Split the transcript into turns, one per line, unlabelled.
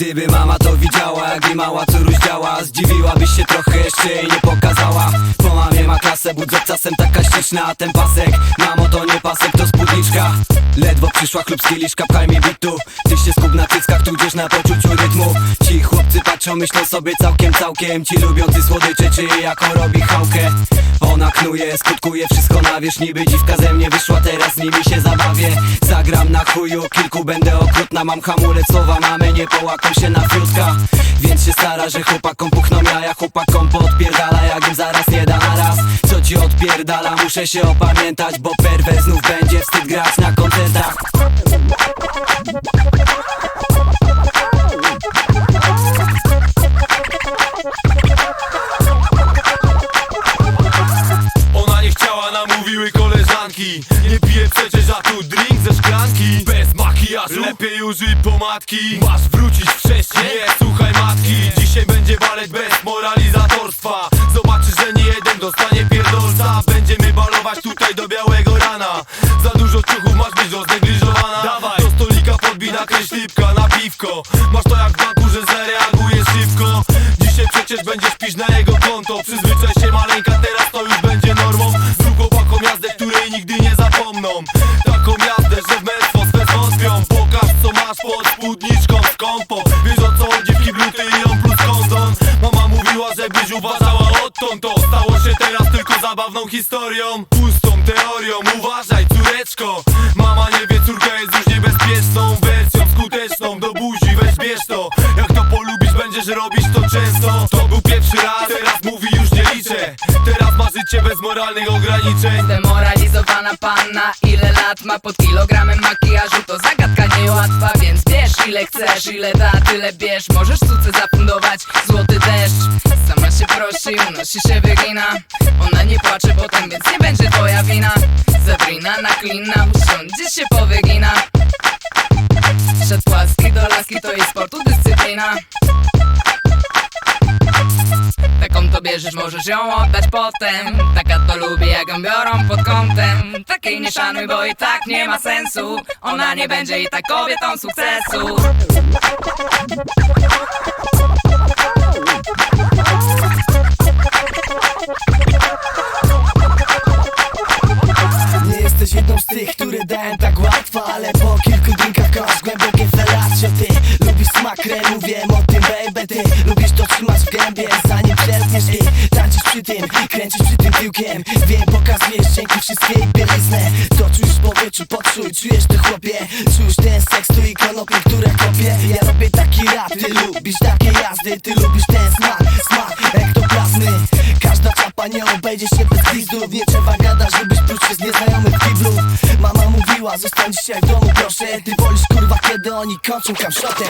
Gdyby mama to widziała, jej mała córuś działa Zdziwiłabyś się trochę, jeszcze jej nie pokazała. Po mamie ma klasę, budżet czasem taka śliczna ten pasek, mamo to nie pasek, to spódniczka. Ledwo przyszła chlub z kieliszka, pchaj mi bitu. Ty się skup na cyckach, tudzież na poczuciu rytmu. Ci chłopcy patrzą, myślą sobie całkiem, całkiem. Ci lubiący słodycze, czy jaką robi chałkę. Ona knuje, skutkuje wszystko na wierzch. Niby dziwka ze mnie wyszła, teraz nimi się zabawię. Zagram na chuju, kilku będę okrutna. Mam hamulec, słowa mamy, nie połaką się na fiutka Więc się stara, że chłopakom puchną jaja Chłopakom podpierdala, jak im zaraz nie da raz. Co ci odpierdala, muszę się opamiętać Bo perwer znów będzie wstyd grać na koncertach
Bez makijażu, lepiej użyj pomadki. Masz wrócić wcześniej, nie słuchaj matki. Dzisiaj będzie balet bez moralizatorstwa. Zobaczysz, że nie jeden dostanie pierdolca. Będziemy balować tutaj do białego rana. Za dużo ciuchów masz być roznegliżowana Dawaj, do stolika podbij nakreś lipka na piwko. Masz to jak w banku, że zareagujesz szybko. Dzisiaj przecież będziesz pić na jego konto. Przyzwyczaj się maleńka, spódniczką z kąpą Wiesz o co chodzi w i on plus kondon Mama mówiła, żebyś uważała odtąd. To stało się teraz tylko zabawną historią. Pustą teorią, uważaj córeczko. Mama nie wie, córka jest już niebezpieczną Wersją skuteczną, do buzi weź bierz to. Jak to polubisz, będziesz robić to często. To był pierwszy raz, teraz mówi już nie liczę. Teraz ma życie bez moralnych ograniczeń.
Demoralizowana panna Ile lat ma? Pod kilogramem makijażu To zagadka niełatwa, więc bierz ile chcesz Ile da, tyle bierz. Możesz suce zafundować. Złoty deszcz. Sama się prosi, unosi się wygina. Ona nie płacze potem, więc nie będzie twoja wina. Sabrina na klina, usiądzie się powygina Bierzesz, możesz ją oddać potem. Taka to lubi, jak ją biorą pod kątem. Takiej nie szanuj, bo i tak nie ma sensu. Ona nie będzie i tak kobietą sukcesu
przy tym Kręcisz przy tym tyłkiem Wiem, pokazujesz dzięki wszystkiej bieliznę To czujesz w powietrzu, poczuj, czujesz to chłopie. Czujesz ten seks, tu i konopie, które kopię Ja robię taki rap, ty lubisz takie jazdy Ty lubisz ten smak, smak ektoplazmy. Każda czapa nie obejdzie się bez gwizdów Nie trzeba gadać, żebyś się z nieznajomych kiblów Mama mówiła, zostań dzisiaj w domu proszę. Ty wolisz kurwa, kiedy oni kończą kamszotem